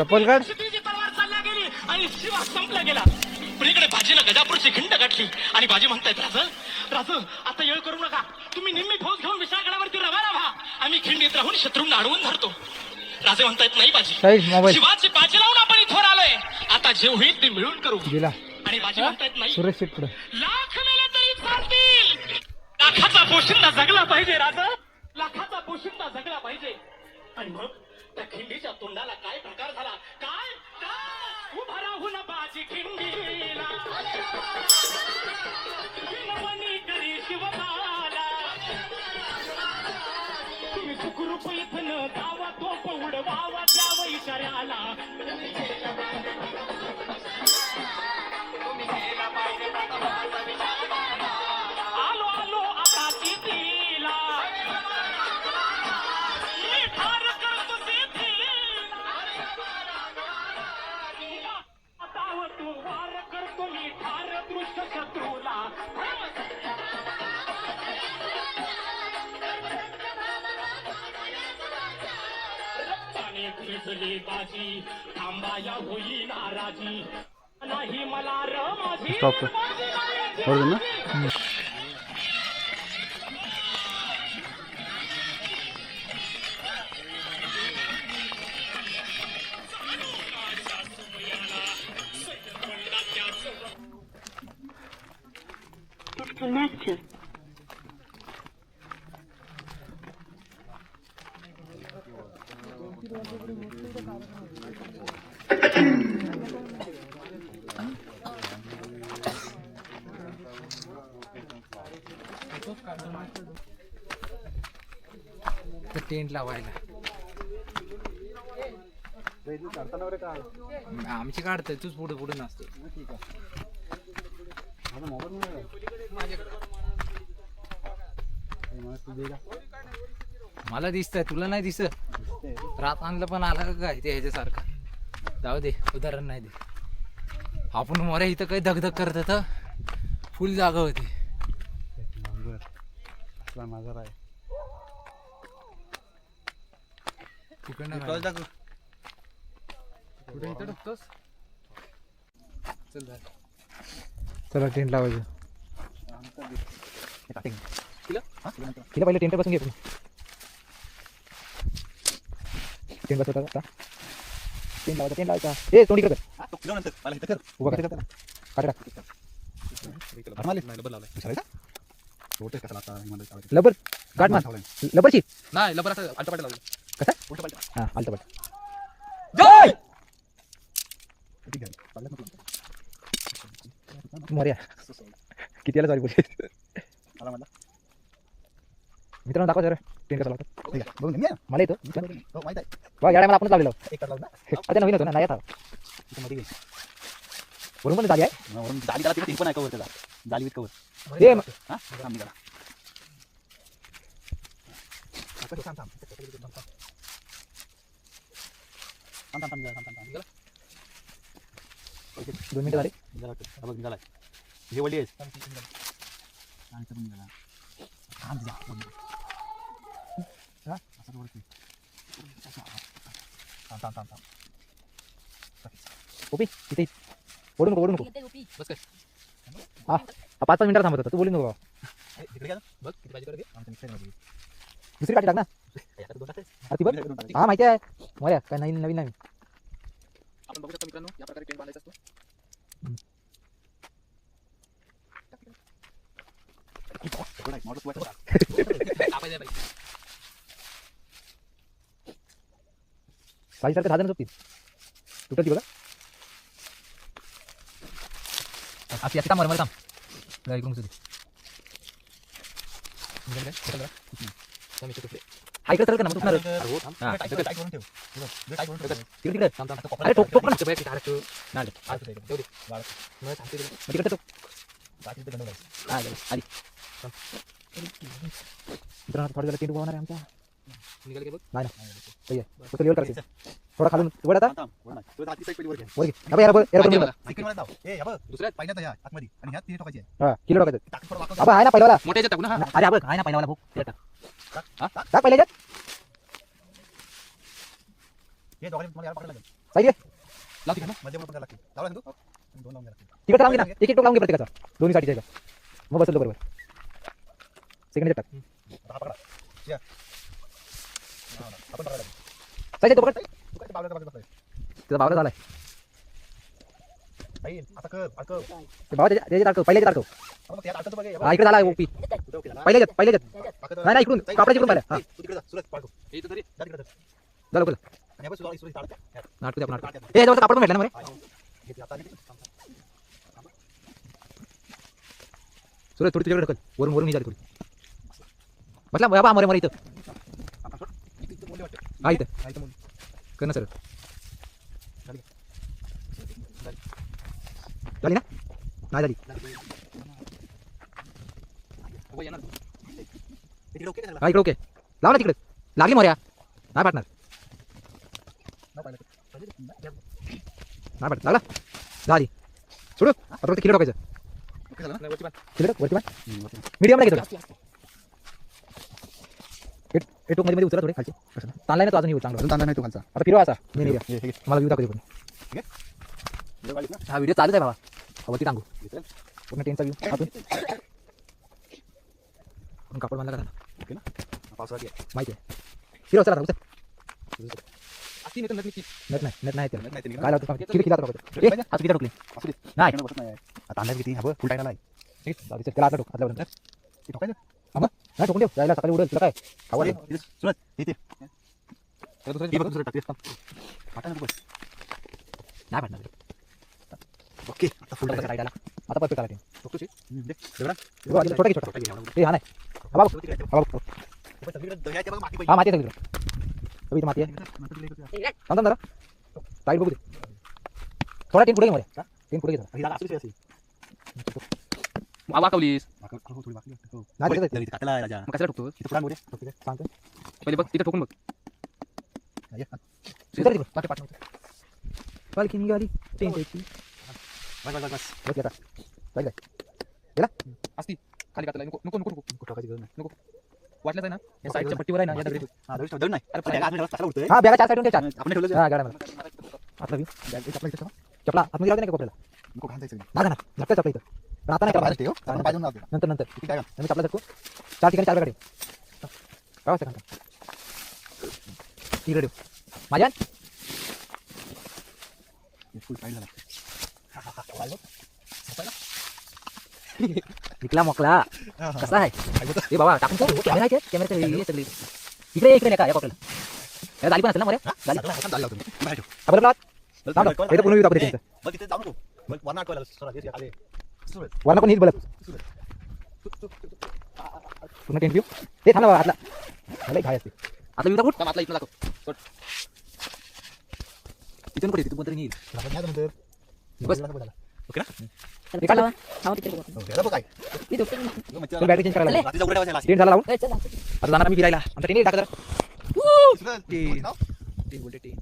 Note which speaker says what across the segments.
Speaker 1: चप्पल काढ
Speaker 2: तलवार गेली आणि शिवा संपला गेला. पण इकडे बाजीनं गजापूरची खिंड गाठली. आणि बाजी म्हणतायत राज राज आता येळ करू नका. तुम्ही निम्मी फौज घेऊन विशाळगडावरती रवाना व्हा. आम्ही खिंडीत राहून शत्रूंना अडवून धरतो. राजे म्हणतायत नाही बाजी
Speaker 1: मोबाईल.
Speaker 2: शिवाची बाजी लावून आपण इथवर आलोय. आता जे होईल ते मिळून करू.
Speaker 1: दिला
Speaker 2: आणि बाजी म्हणतायत नाही.
Speaker 1: सुरेश
Speaker 2: लाख मेले तरी चालतील. लाखाचा पोशिंदा जगला पाहिजे राजा. लाखाचा पोशिंदा जगला पाहिजे. आणि मग? त्या खिंडीच्या तोंडाला काय प्रकार झाला? काय? काय? उभा राहून बाजी खिंडीला. विनवणी करी शिवबाला तुम्ही सुखरूप तो पौड वावा द्यावा इशाऱ्याला
Speaker 3: Stopla. Orada
Speaker 4: mı?
Speaker 1: Connected. लावायला. आमची काढतोय तूच पुढे पुढे नसते मला दिसतंय तुला नाही दिसत? रात आणलं पण आला का काय? ते याच्यासारखं जाऊ दे उदाहरण नाही दे. आपण मोऱ्या इथं काही धगधग करत फुल जागा होती. तिकडनं राहिलं. कुठे इथं टाकतोस चल. चला टेंट लावायचं. तिला पहिले टेंट बसून घे तुम्ही टेंट बसवता का टेंट लावायचा टेंट लावायचा. ए तोंडी कर. उभा कर काढ लबर काढ मान लबरची.
Speaker 5: नाही लबर असं आलटा पालटा लावलं
Speaker 1: हा आलता पट मोर्या. किती याला सॉरी बोलले मित्रांनो दाखवा जरा. टेंट कसा लावतात मला येतो. वा गाड्या मला आपणच लावलेलं. आता नवीन होतं ना नाही आता वरून पण झाली आहे? ए म- दोन मिनिटं झाली?
Speaker 3: हे वडी आहेस
Speaker 1: ओपी इथे. ओढू नको ओढू नको.
Speaker 5: बस काय
Speaker 1: हा हा, पाच पाच मिनिटं थांबत होता. तू बोलू नको बाबा.
Speaker 5: बघ किती भाजी करते
Speaker 1: दुसरी काठी टाक ना. अरे ती बघ हा माहिती आहे मोर्या काय नवीन नवीन नवीन
Speaker 5: आपण बघू शकता मित्रांनो या प्रकारे टेंट बांधायचा असतो कापायचं आहे बाई.
Speaker 1: सारखं साधन झोपतील तुटत ती बघा अशी अशी काम मला काम जरा इकडून उचल.
Speaker 5: म्हणजे काय?
Speaker 1: हा इकडे सरळ ना मग तुटणार हा तिकडे तिकडे अरे ठोक ठोक ना. नाही
Speaker 5: दे. मग
Speaker 1: तिकडे. ठोक हा आली आली. मित्रांनो थोडं झालं टेंट होणार आहे आमचा.
Speaker 5: निघालं की बघ?
Speaker 1: नाही ना फक्त लेवल करायचं थोडा खालून वर आता वर घे. अबे याला हा किलो टाकायचं आहे ना पहिला
Speaker 5: मोठ्या याच्यात टाकू ना हा.
Speaker 1: अरे अबे आहे ना ते टाक. टाक पहिल्या साईड.
Speaker 5: लाव तिकडे ना.
Speaker 3: लावून
Speaker 1: घे ना. एक एक टोक लावून घे प्रत्येकाचा. दोन्ही साईडच्या ह्याला. मग बसलो बरोबर. सेकंड टाक. साईड तो पकड.
Speaker 3: तू काय ते बावल्याच्या बाजूला बसलाय?
Speaker 1: त्याचा भावला झालाय
Speaker 3: आई, आता कर अडकव
Speaker 1: ते त्याच्या त्याच्या पहिल्याच्या
Speaker 3: बघ, हे.
Speaker 1: हा इकडे झाला ओपी
Speaker 3: कुठं?
Speaker 1: पहिल्याच्यात पहिल्याच्यात
Speaker 3: पाकत-
Speaker 1: नाही नाही इकडून
Speaker 3: ताई,
Speaker 1: कापडाच्या इकडून पाहिलं हा
Speaker 3: तू तिकडे जा, सुरज, पाडतो.
Speaker 5: हे इथं तरी.
Speaker 3: जा तिकडे जा.
Speaker 1: झालं लवकर
Speaker 3: आणि हे बघ, सुरज, सुरज, ताडत. या.
Speaker 1: नाटकं आपण नाटकं ए जवळचा कापड पण भेटला ना मरे
Speaker 3: हे ते आता आणि ते.
Speaker 1: सुरज थोडी तुझ्याकडे ढकल वरून वरून ही झाली थोडी बसला बाबा मरे मरे इथं
Speaker 3: आता सोड. इथं- इथं बोलले वाटतं.
Speaker 1: हा इथं
Speaker 3: हा, इथं बोलले.
Speaker 1: कर ना सर
Speaker 3: झाली.
Speaker 1: ना? नाही झाली.
Speaker 5: हो.
Speaker 3: हे
Speaker 1: इकडे ओके. लाव ना तिकडे. लागली मोऱ्या नाही पाटणार
Speaker 3: नाही
Speaker 1: पाट लागला. झाली. सोडू. आता फक्त किलो टाकायचं. किलो वरती. मीडियमला घेतो हे टोकमध्ये उतरा थोडे खालचे. ताणलाय ना तो अजून येऊ चांगलं.
Speaker 3: अजून नाही तू खालचा.
Speaker 1: आता फिरवा असा. मी नाही
Speaker 3: हे- हे. घे.
Speaker 1: मला व्ह्यू दाखवते पण
Speaker 3: हे काढलीस ना?
Speaker 1: हा व्हिडिओ चालूच आहे बाबा. टांगू.
Speaker 3: घेतलं?
Speaker 1: पूर्ण टेनचा व्ह्यू आतून. पण कापड बांधला का?
Speaker 3: ओके ना? पावसाळ्यात ये.
Speaker 1: माहिती आहे. फिरव चला आता
Speaker 5: असती नाही तर नक्की.
Speaker 1: नेट नाही नेट नाही त्याला
Speaker 3: नाही, नाही.
Speaker 1: काय लावतो? किती खिला ए हात किती टाकले
Speaker 3: असू दे.
Speaker 1: नाही.
Speaker 3: बसत नाही. आहे. आता अंदाज किती? हा बघ, फुल टाकायला आहे.
Speaker 1: ठीक आहे, जाऊ दे, चल, त्याला आतला ठोक. आतल्यावर
Speaker 3: ते ठोकायचं?
Speaker 1: नाही ठोकून देऊ जायला सकाळी उडेल तुला काय? खावा
Speaker 3: इथे.
Speaker 5: दुसरं
Speaker 3: ते. नको.
Speaker 1: नाही
Speaker 3: ओके आता फुल.
Speaker 1: आता परफेक्ट आला.
Speaker 3: दगडा.
Speaker 1: छोटा की हा नाही. हा बाबू. हा बाबू
Speaker 3: माती
Speaker 1: हा. माती आहे सगळीकडे. माती. थांब थांब जरा. टाईट बघू दे. थोडा टीम पुढे घे मध्ये टीम पुढे घे
Speaker 5: वाकवलीस
Speaker 3: हो. हो.
Speaker 1: नाही,
Speaker 3: आहे राजा.
Speaker 5: मग कशाला
Speaker 3: इथे.
Speaker 1: सांगतो
Speaker 5: पहिले बघ तिथे ठोकून बघ
Speaker 3: हा.
Speaker 1: उतर तिकडे पाठी पाठी पालखी निघाली टेंटाची
Speaker 3: बस, बस, बस, बस.
Speaker 1: बस आता जाईल काय
Speaker 5: असती खाली कातला नको नको नको नको
Speaker 3: नको गरज नाही.
Speaker 5: वाटलं आहे ना या साईडच्या पट्टीवर आहे ना या दगडी
Speaker 3: हा, दगड दगड नाही.
Speaker 5: अरे,
Speaker 3: आत मध्ये कचरा उडतोय.
Speaker 1: हा बॅगा चार साईडून चार
Speaker 3: आपण ठेवलं
Speaker 1: हा मला बॅग चपला इथं ठेवा. चपला आतमध्ये राहते नाही का कपड्याला
Speaker 3: नको घाण जायचं.
Speaker 1: ना ना झटका चपला इथं पण आता नाही
Speaker 3: बाहेर
Speaker 1: का
Speaker 3: ठेव. आपण बाजूला लावतो.
Speaker 1: नंतर नंतर.
Speaker 3: काय घाल.
Speaker 1: मी चपला धरतो चार ठिकाणी चार ठेव काय वाजता कांता इकडे माझ्या.
Speaker 3: हा, हा, हा.
Speaker 1: विकला मोकला.
Speaker 3: हा, हा.
Speaker 1: कसा आहे? ए बाबा टाकून ठेव. कॅमेरा आहे कॅमेरा हे सगळी. इकडे इकडे नका या पकडलं पण असेल ना मरे. इथं पूर्ण
Speaker 3: वरनं
Speaker 1: पण हीच बलत पूर्ण टेंट व्ह्यू ते थांबा आतला. मला घाय असते. आता दाखव
Speaker 5: थांब, आतला इथलं दाखव.
Speaker 1: तिथून कुठे? तिथून कोणतरी येईल
Speaker 3: आपण घ्या नंतर.
Speaker 1: बस.
Speaker 3: झालं. ओके ना?
Speaker 1: काढलं
Speaker 3: घ्यायला बघ काय.
Speaker 1: चल बॅटरी चेंज करायला
Speaker 3: रात्रीचा उघड्या ठेवायचा
Speaker 1: टेंट झाला लावून? आता जाणार आम्ही फिरायला. आमचा टेंट टाका जरा.
Speaker 3: सुरज,
Speaker 1: ते-
Speaker 3: नाव?
Speaker 1: टेंट बोलते टेंट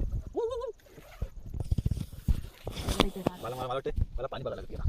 Speaker 3: मला मला मला वाटतं मला पाणी बघायला लागतं.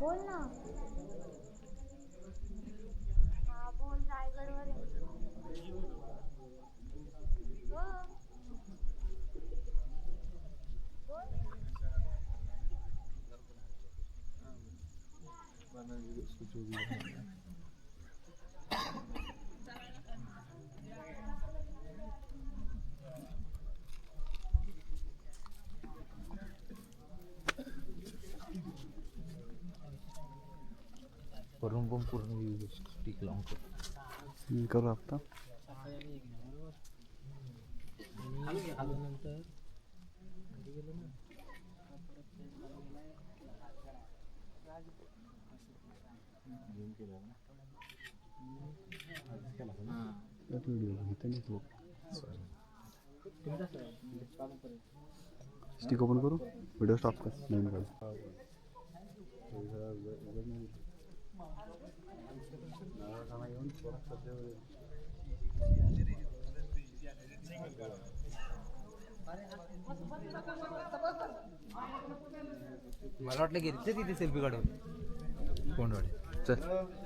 Speaker 4: बोल ना हा बोल रायगडवर आहे. हो. बोल.
Speaker 1: रूम बूम पूर्ण स्टिक लावून
Speaker 3: हम्म, करू आता.
Speaker 6: स्टिक ओपन करू? व्हिडिओ स्टॉप कर. नवीन काढ
Speaker 7: मला वाटलं की तिथे सेल्फी काढून. कोंडवाडी
Speaker 6: चल.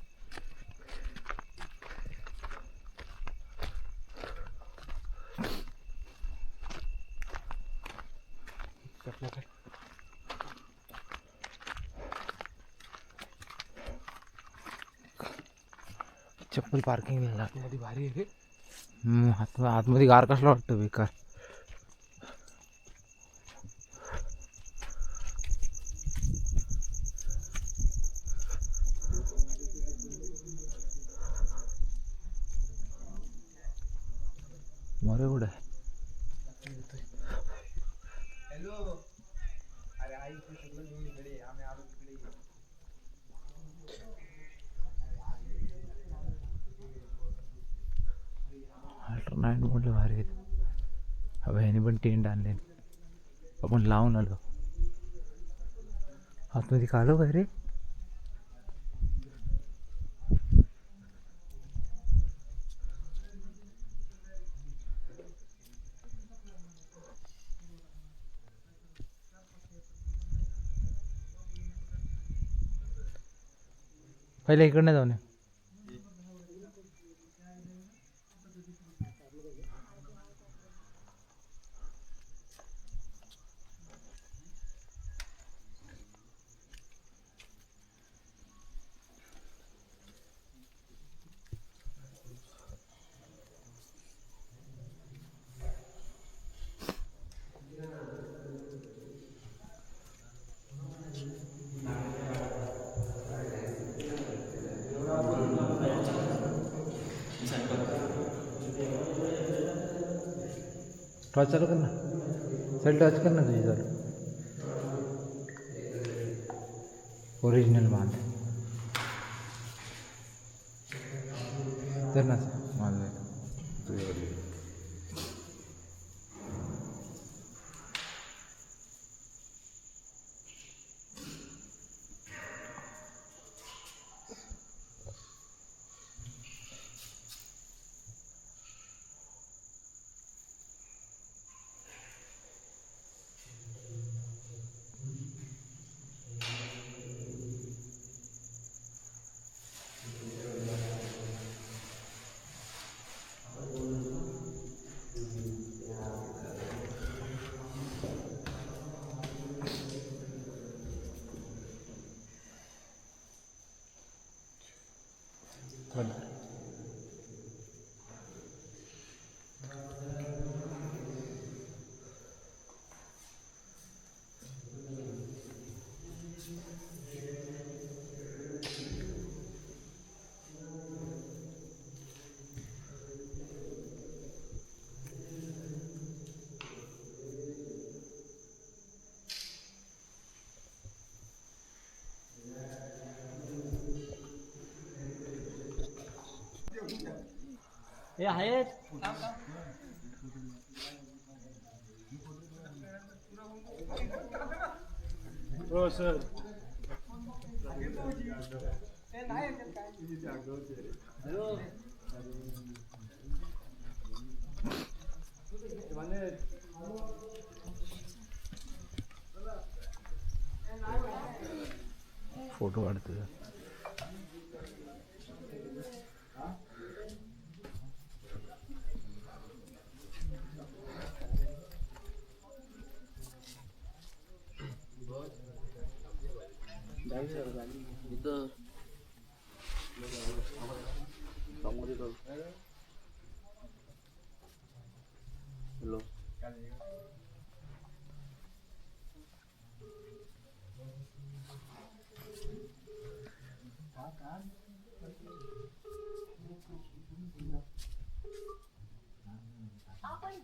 Speaker 7: चप्पल पार्किंग आतमध्ये भारी आहे रे. आतमध्ये गार कसला वाटतं बेकार मरे कुठं आहे अल्ट्रानाईट म्हटलं भारी आहेत हवा ह्याने पण टेंट आणले आपण लावून आलो. आतमध्ये कालो काय रे पहिले इकडनं जाऊन ये. टॉर्च चालू कर ना. चल टॉर्च कर ना तुझी चालू. ओरिजिनल माल. ধন্যবাদ
Speaker 8: हे आहेत.
Speaker 9: हो सर.
Speaker 7: फोटो काढतो kita sama dia tu hello.
Speaker 10: Apa yang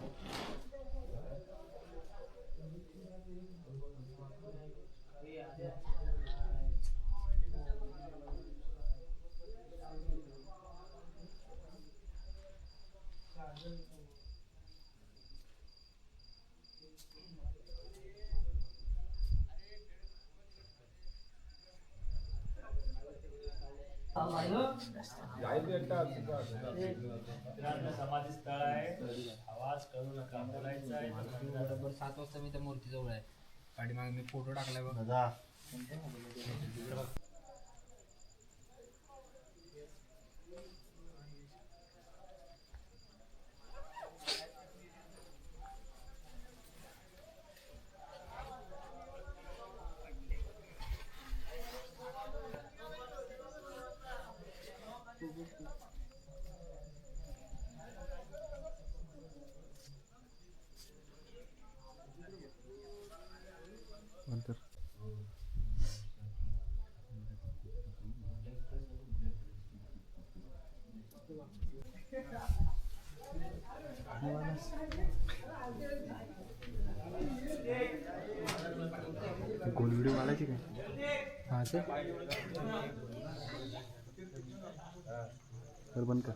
Speaker 10: समाधी स्थळ आहे आवाज करू नका बोलायचं आहे
Speaker 8: बरोबर सात वाजता मी त्या मूर्तीजवळ आहे. पाठीमागे मी फोटो टाकलाय बघ. कसं
Speaker 6: तर बंद कर.